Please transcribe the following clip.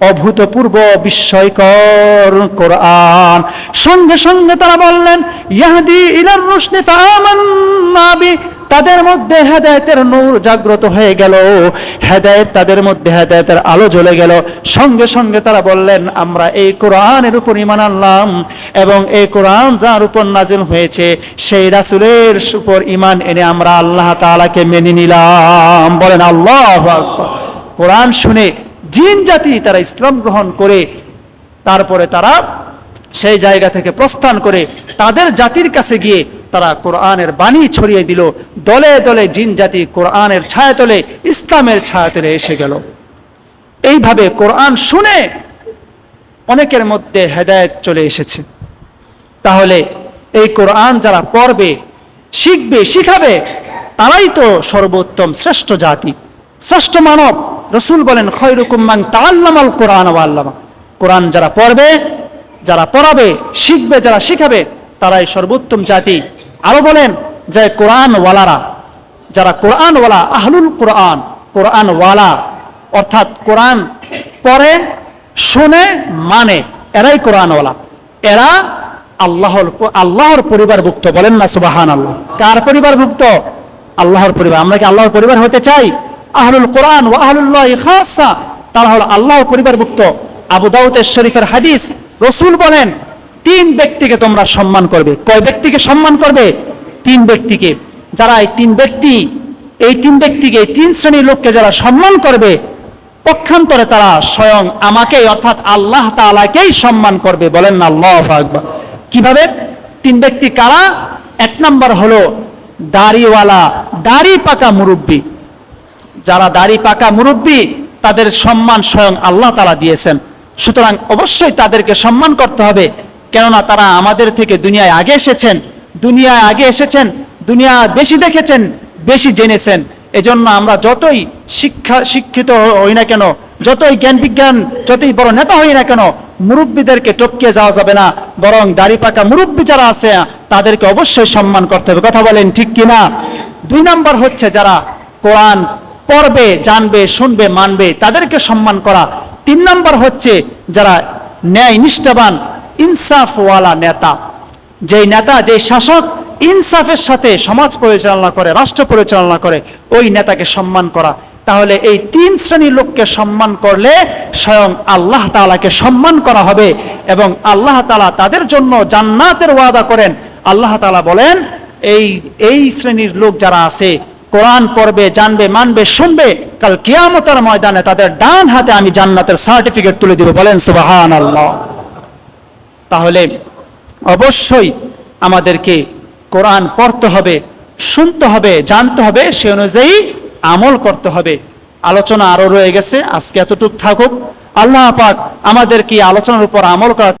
অভূতপূর্ব বিস্ময়কর কোরআন। সঙ্গে সঙ্গে তারা বললেন, ইয়াহদি ইলার রুশদি ফাআমান্না বি। তাদের মধ্যে হেদায়েতের নূর জাগ্রত হয়ে গেল। হেদায়েত তাদের মধ্যে হেদায়েতের আলো জ্বলে গেল। সঙ্গে সঙ্গে তারা বললেন, আমরা এই কোরআনের উপর ইমান আনলাম এবং এই কোরআন যার উপর নাজিল হয়েছে, সেই রাসুলের উপর ইমান এনে আমরা আল্লাহ তাআলাকে মেনে নিলাম। বলেন আল্লাহ কোরআন শুনে জিন জাতি তারা ইসলাম গ্রহণ করে, তারপরে তারা সেই জায়গা থেকে প্রস্থান করে, তাদের জাতির কাছে গিয়ে তারা কোরআনের বাণী ছড়িয়ে দিল। দলে দলে জিন জাতি কোরআনের ছায়াতলে, ইসলামের ছায়াতলে এসে গেল। এইভাবে কোরআন শুনে অনেকের মধ্যে হেদায়েত চলে এসেছে। তাহলে এই কোরআন যারা পড়বে, শিখবে, শিখাবে, তারাই তো সর্বোত্তম শ্রেষ্ঠ জাতি। শ্রেষ্ঠ মানব। রসুল বলেন খয়রুকুম্মাং তাল্লামাল কোরআন আল্লামা। কোরআন যারা পড়বে, যারা পড়াবে, শিখবে, যারা শিখাবে, তারাই সর্বোত্তম জাতি। আরও বলেন যে কোরআন ওয়ালারা, যারা কোরআন ওয়ালা, আহলুল কোরআন কোরআন ওয়ালা, অর্থাৎ কোরআন পড়ে, শুনে মানে এরাই কোরআন ওয়ালা। এরা আল্লাহর আল্লাহর পরিবারভুক্ত বলেন না সুবাহান আল্লাহ কার পরিবারভুক্ত? আল্লাহর পরিবার। আমরা কি আল্লাহর পরিবার হতে চাই? আহলুল কোরআন ও আহলুল্লাহ খাসা তারা হলো আল্লাহ পরিবারভুক্ত। আবু দাউদের শরীফের হাদিস, রসুল বলেন, তিন ব্যক্তিকে তোমরা সম্মান করবে। কয় ব্যক্তিকে সম্মান করবে? তিন ব্যক্তিকে। যারা এই তিন ব্যক্তি, এই তিন ব্যক্তিকে তিন শ্রেণির লোককে যারা সম্মান করবে, পক্ষান্তরে তারা স্বয়ং আমাকে অর্থাৎ আল্লাহ তাআলাকেই সম্মান করবে। বলেন না, আল্লাহ আকবার। কীভাবে? তিন ব্যক্তি কারা? এক নাম্বার হলো দাড়িওয়ালা, দাড়ি পাকা মুরব্বী। যারা দাড়ি পাকা মুরব্বী, তাদের সম্মান স্বয়ং আল্লাহ তালা দিয়েছেন। সুতরাং অবশ্যই তাদেরকে সম্মান করতে হবে, কেননা তারা আমাদের থেকে দুনিয়ায় আগে এসেছেন, দুনিয়ায় আগে এসেছেন, দুনিয়া বেশি দেখেছেন, বেশি জেনেছেন। এজন্য আমরা যতই শিক্ষা, শিক্ষিত হই না কেন, যতই জ্ঞান বিজ্ঞান, যতই বড় নেতা হই না কেন, মুরব্বীদেরকে টপকে যাওয়া যাবে না, বরং দাড়ি পাকা মুরব্বী যারা আছে, তাদেরকে অবশ্যই সম্মান করতে হবে। কথা বলেন ঠিক কিনা? দুই নাম্বার হচ্ছে যারা কোরআন পড়বে, জানবে, শুনবে, মানবে, তাদেরকে সম্মান করা। তিন নম্বর হচ্ছে যারা ন্যায় নিষ্ঠাবান, ইনসাফওয়ালা নেতা। যেই নেতা, যেই শাসক ইনসাফের সাথে সমাজ পরিচালনা করে, রাষ্ট্র পরিচালনা করে, ওই নেতাকে সম্মান করা। তাহলে এই তিন শ্রেণির লোককে সম্মান করলে স্বয়ং আল্লাহ তাআলাকে সম্মান করা হবে এবং আল্লাহ তালা তাদের জন্য জান্নাতের ওয়াদা করেন। আল্লাহ তালা বলেন, এই এই শ্রেণির লোক যারা আছে কোরআন পড়বে, জানবে, মানবে, শুনবে, কাল কিয়ামতের ময়দানে তাদের ডান হাতে আমি জান্নাতের সার্টিফিকেট তুলে দিব। বলেন সুবাহান আল্লাহ তাহলে অবশ্যই আমাদেরকে কোরআন পড়তে হবে, শুনতে হবে, জানতে হবে, সে অনুযায়ী আমল করতে হবে। আলোচনা আরও রয়ে গেছে, আজকে এতটুক থাকুক। আল্লাহ পাক আমাদেরকে আলোচনার উপর আমল করা